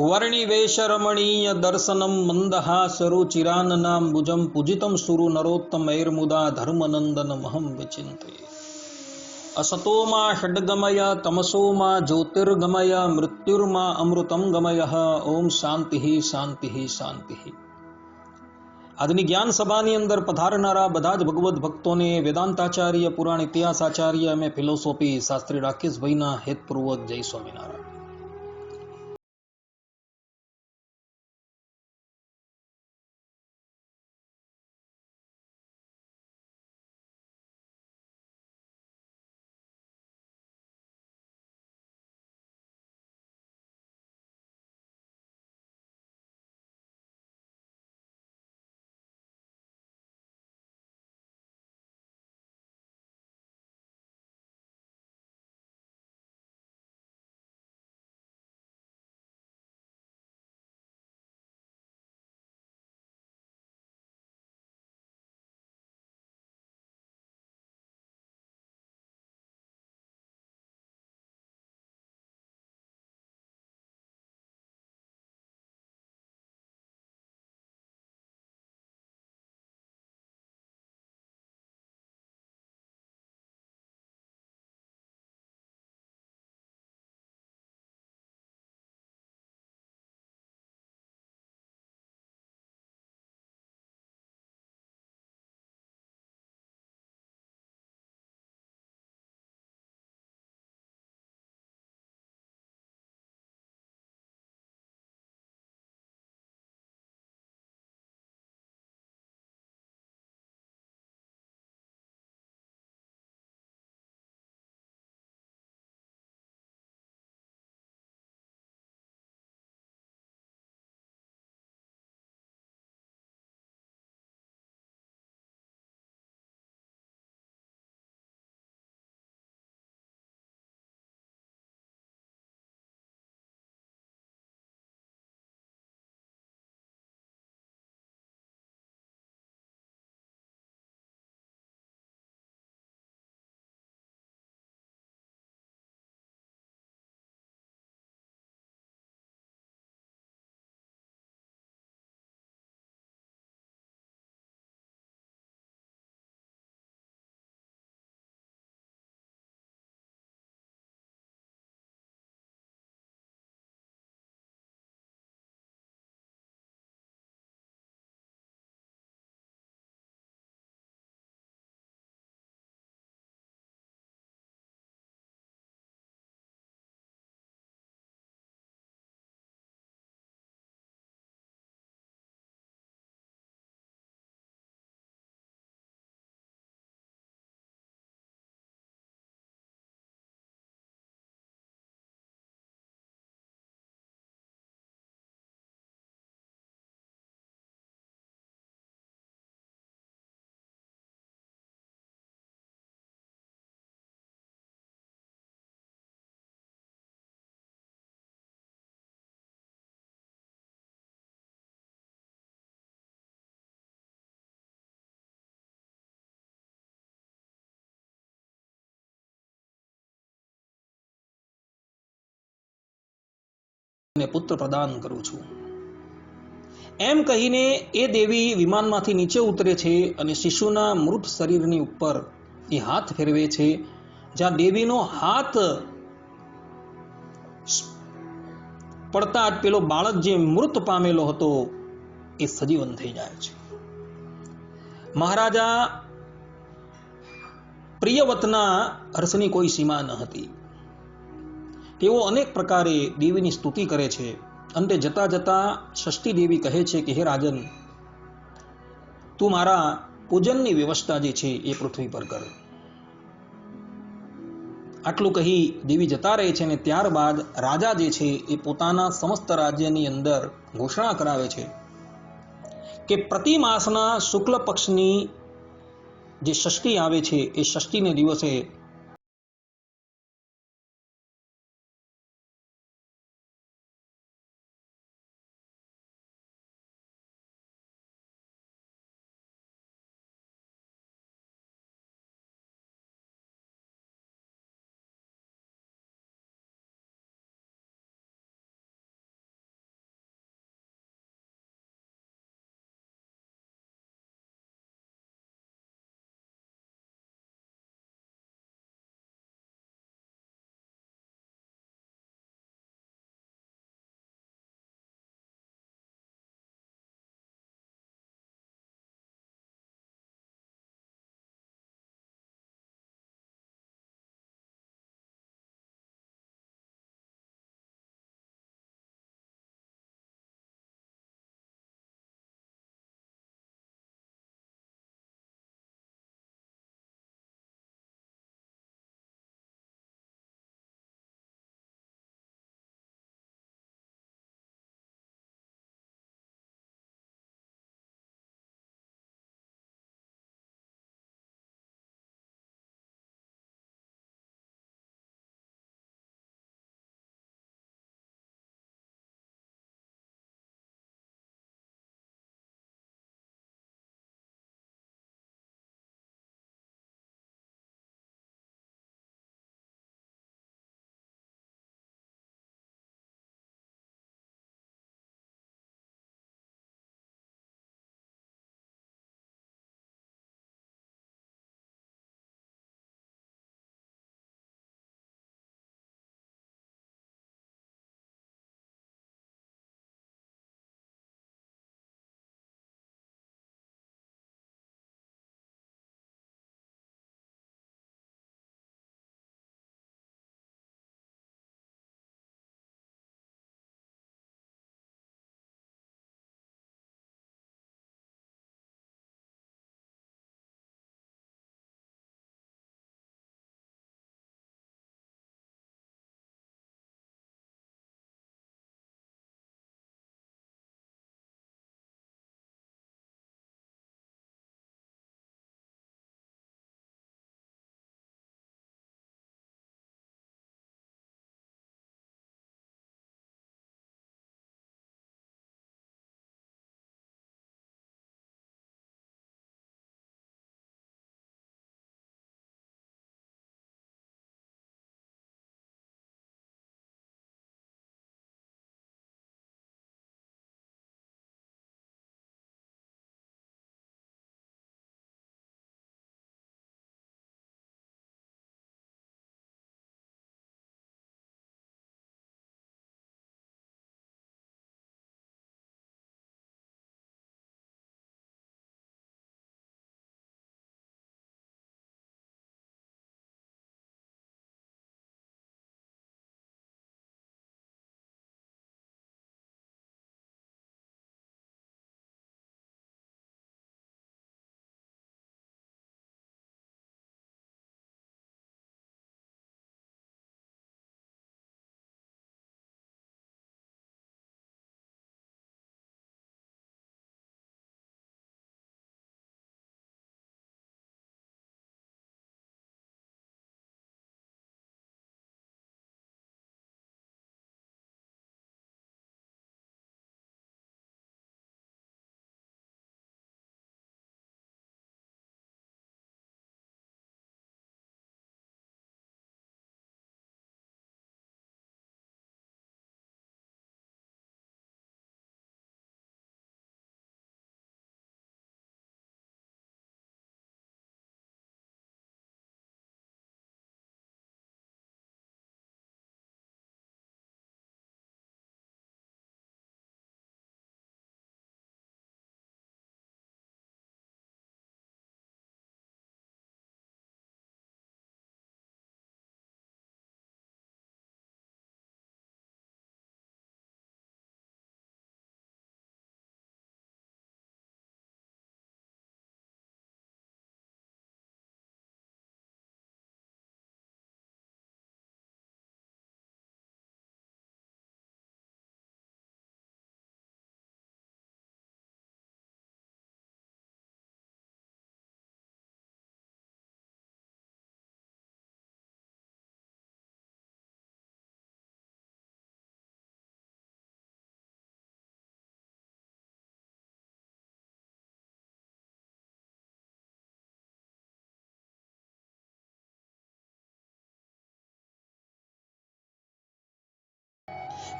વર્ણિવેશરમણીય દર્શનમ મંદહાસરુચિરાનનાંબુજમ પૂજિતમ સુરુ નરોત્તમૈર્મુદા ધર્મનંદનમહં વિચિંતે અસતોમાં ષડગમય તમસોમાં જ્યોતિર્ગમય મૃત્યુર્મા અમૃતમ ગમય ઓમ શાંતિ શાંતિ શાંતિ આજની જ્ઞાન સભાની અંદર પધારનારા બધા જ ભગવત ભક્તોને વેદાંતાચાર્ય પુરાણ ઇતિહાસાચાર્ય અને ફિલોસોફી શાસ્ત્રી રાકેશભાઈના હેતપૂર્વક જય સ્વામિનારાયણ ને પુત્ર પ્રદાન કરું છું. એમ કહીને એ દેવી વિમાનમાંથી નીચે ઉતરે છે અને શિશુના મૃત શરીરની ઉપર એ હાથ ફેરવે છે, જ્યાં દેવીનો હાથ પડતા જ પેલો બાળક જે મૃત પામેલો હતો એ સજીવન થઈ જાય છે. મહારાજા પ્રિયવતના હર્ષની કોઈ સીમા ન હતી. તેઓ અનેક પ્રકારે દેવીની સ્તુતિ કરે છે. અંતે જતા જતા ષષ્ઠી દેવી કહે છે કે, હે રાજન, તું મારા પૂજનની વ્યવસ્થા જે છે એ પૃથ્વી પર કર. આટલું કહી દેવી જતા રહે છે અને ત્યારબાદ રાજા જે છે એ પોતાના સમસ્ત રાજ્યની અંદર ઘોષણા કરાવે છે કે પ્રતિ માસના શુક્લ પક્ષની જે ષષ્ઠી આવે છે એ ષષ્ઠીને દિવસે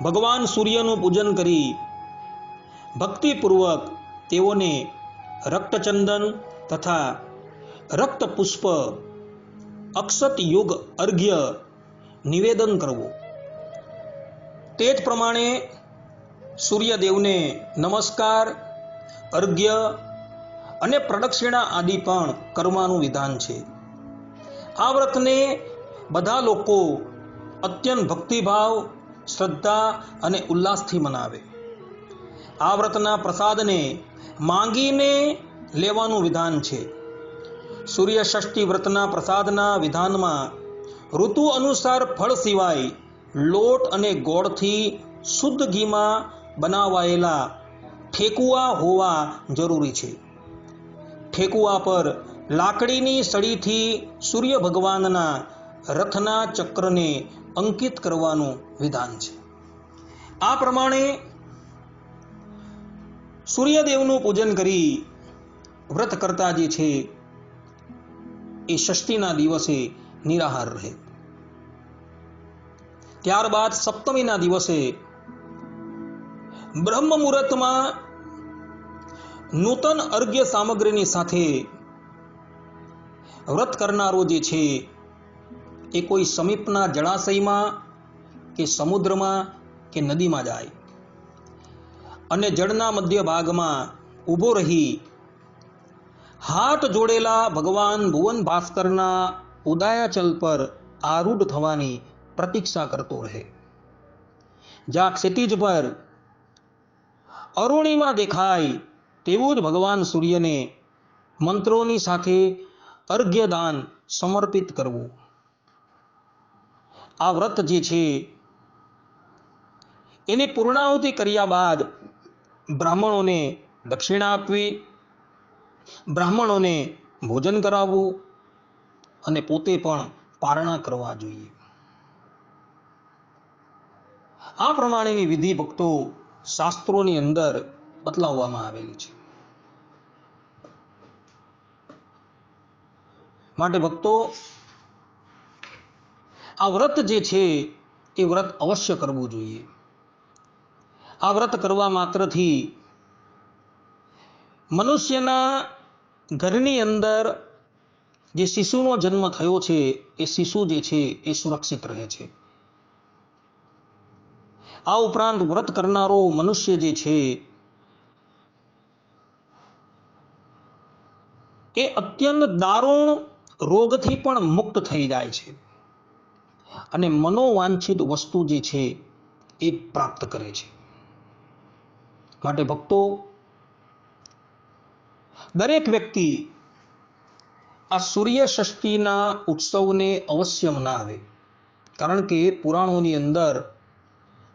ભગવાન સૂર્યનું પૂજન કરી ભક્તિપૂર્વક તેઓને રક્તચંદન તથા રક્તપુષ્પ અક્ષત યુગ અર્ઘ્ય નિવેદન કરવું. તે જ પ્રમાણે સૂર્યદેવને નમસ્કાર, અર્ઘ્ય અને પ્રદક્ષિણા આદિ પણ કરવાનું વિધાન છે. આ વ્રતને બધા લોકો અત્યંત ભક્તિભાવ શ્રદ્ધા અને ઉલ્લાસથી મનાવે. આ વ્રતના પ્રસાદને માંગીને લેવાનું વિધાન છે. સૂર્ય ષષ્ઠી વ્રતના પ્રસાદના વિધાનમાં ઋતુ અનુસાર ફળ સિવાય લોટ અને ગોળથી શુદ્ધ ઘીમાં બનાવાયેલા ઠેકુઆ હોવા જરૂરી છે. ઠેકુઆ પર લાકડીની સળીથી સૂર્ય ભગવાનના રથના ચક્રને અંકિત કરવાનું વિધાન છે. આ પ્રમાણે સૂર્યદેવનું પૂજન કરી વ્રત કરતા જે છે, એ ષષ્ઠીના દિવસે નિરાહાર રહે. ત્યારબાદ સપ્તમીના દિવસે બ્રહ્મ મુહૂર્તમાં નૂતન અર્ઘ્ય સામગ્રીની સાથે વ્રત કરનારો જે છે એ કોઈ સમીપના જળાશયમાં કે સમુદ્રમાં કે નદીમાં જાય. અને જળના મધ્ય ભાગમાં ઊભો રહી હાથ જોડેલા ભગવાન ભુવન ભાસ્કરના ઉદાયાચલ પર આરૂઢ થવાની પ્રતીક્ષા કરતો રહે. જ્યાં ક્ષિતિજ પર અરુણિમા દેખાય તેવું જ ભગવાન સૂર્યને મંત્રોની સાથે અર્ઘ્યદાન સમર્પિત કરવું. આ વ્રત જે છે, એની પૂર્ણાહુતિ કર્યા બાદ બ્રાહ્મણોને દક્ષિણા આપવી, બ્રાહ્મણોને ભોજન કરાવવું અને પોતે પણ પારણા કરવા જોઈએ. આ પ્રમાણેની વિધિ ભક્તો શાસ્ત્રોની અંદર બતલાવવામાં આવેલી છે. માટે ભક્તો આ વ્રત જે છે, એ વ્રત અવશ્ય કરવું જોઈએ. આ વ્રત કરવા માત્રથી મનુષ્યના ઘરની અંદર જે શિશુનો જન્મ થયો છે, એ શિશુ જે છે, એ સુરક્ષિત રહે છે. આ ઉપરાંત વ્રત કરનારો મનુષ્ય જે છે, એ અત્યંત દારૂણ રોગથી પણ મુક્ત થઈ જાય છે. અને મનોવાંછિત વસ્તુ જે છે, એ પ્રાપ્ત કરે છે. માટે ભક્તો, દરેક વ્યક્તિ આ સૂર્ય ષષ્ઠીના ઉત્સવને અવશ્ય મનાવે. કારણ કે પુરાણોની અંદર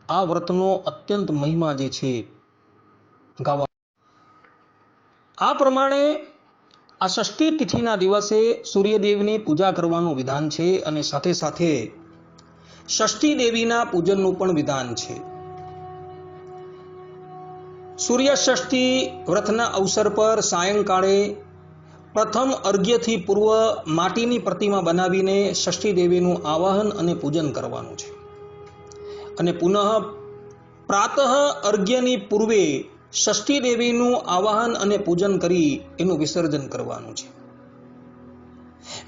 આ વ્રતનો અત્યંત મહિમા જે છે, ગાવા આ પ્રમાણે આ ષષ્ઠી તિથિના દિવસે સૂર્યદેવની પૂજા કરવાનું વિધાન છે અને સાથે સાથે ષષ્ઠી દેવીના પૂજનનું પણ વિધાન છે. સૂર્ય ષષ્ઠી વ્રતના અવસર પર સાયંકાળે પ્રથમ અર્ઘ્યથી પૂર્વ માટીની પ્રતિમા બનાવીને ષષ્ઠી દેવીનું આવાહન અને પૂજન કરવાનું છે. અને પુનઃ પ્રાતઃ અર્ઘ્યની પૂર્વે ષષ્ઠી દેવીનું આવાહન અને પૂજન કરી એનું વિસર્જન કરવાનું છે.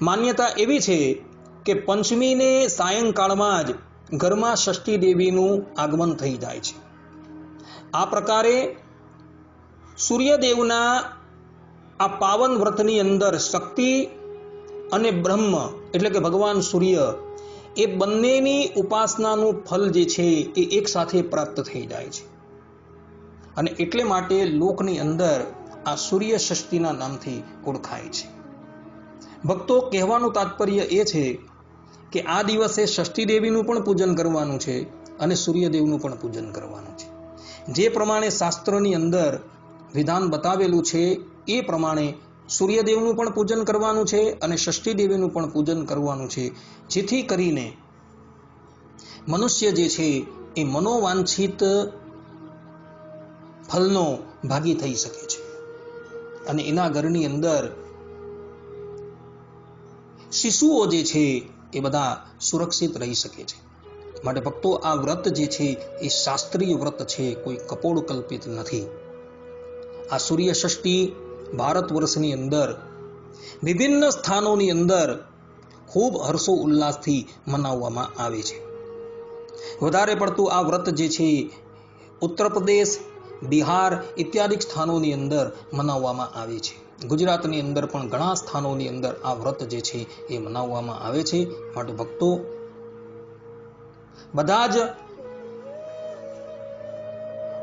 માન્યતા એવી છે કે પંચમીને સાયંકાળમાં જ ઘરમાં ષષ્ઠી દેવીનું આગમન થઈ જાય છે. આ પ્રકારે સૂર્યદેવના આ પાવન વ્રતની અંદર શક્તિ અને બ્રહ્મ એટલે કે ભગવાન સૂર્ય એ બંનેની ઉપાસનાનું ફલ જે છે એ એક સાથે પ્રાપ્ત થઈ જાય છે. અને એટલે માટે લોકની અંદર આ સૂર્ય ષષ્ઠીના નામથી ઓળખાય છે. ભક્તો કહેવાનું તાત્પર્ય એ છે કે આ દિવસે ષષ્ઠી દેવીનું પણ પૂજન કરવાનું છે અને સૂર્યદેવનું પણ પૂજન કરવાનું છે. જે પ્રમાણે શાસ્ત્રોની અંદર વિધાન બતાવેલું છે, એ પ્રમાણે સૂર્યદેવનું પણ પૂજન કરવાનું છે અને ષષ્ઠી દેવીનું પણ પૂજન કરવાનું છે. જેથી કરીને મનુષ્ય જે છે, એ મનોવાંછિત ફલનો ભાગી થઈ શકે છે. અને એના ઘરની અંદર શિશુઓ જે છે એ બધા સુરક્ષિત રહી શકે છે. માટે ભક્તો, આ વ્રત જે છે, એ શાસ્ત્રીય વ્રત છે, કોઈ કપોળ કલ્પિત નથી. આ સૂર્ય ષષ્ઠી ભારત વર્ષની અંદર, વિભિન્ન સ્થાનોની અંદર ખૂબ હર્ષો ઉલ્લાસથી મનાવવામાં આવે છે. વધારે પડતું આ વ્રત જે છે, ઉત્તર પ્રદેશ, બિહાર ઇત્યાદિ સ્થાનોની અંદર મનાવવામાં આવે છે. ગુજરાતની અંદર પણ ઘણા સ્થાનોની અંદર આ વ્રત જે છે એ મનાવવામાં આવે છે. માટે ભક્તો બધા જ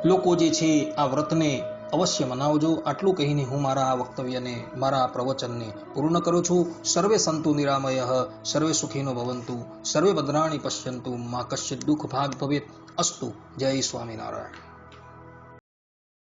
લોકો જે છે આ વ્રતને અવશ્ય મનાવજો. આટલું કહીને હું મારા આ વક્તવ્યને, મારા પ્રવચનને પૂર્ણ કરું છું. સર્વે સંતુ નિરામય, સર્વે સુખીનો ભવંતુ, સર્વે ભદ્રાણી પશ્યંતુ, મા કશ્ય દુઃખ ભાગ ભવેત. અસ્તુ. જય સ્વામિનારાયણ.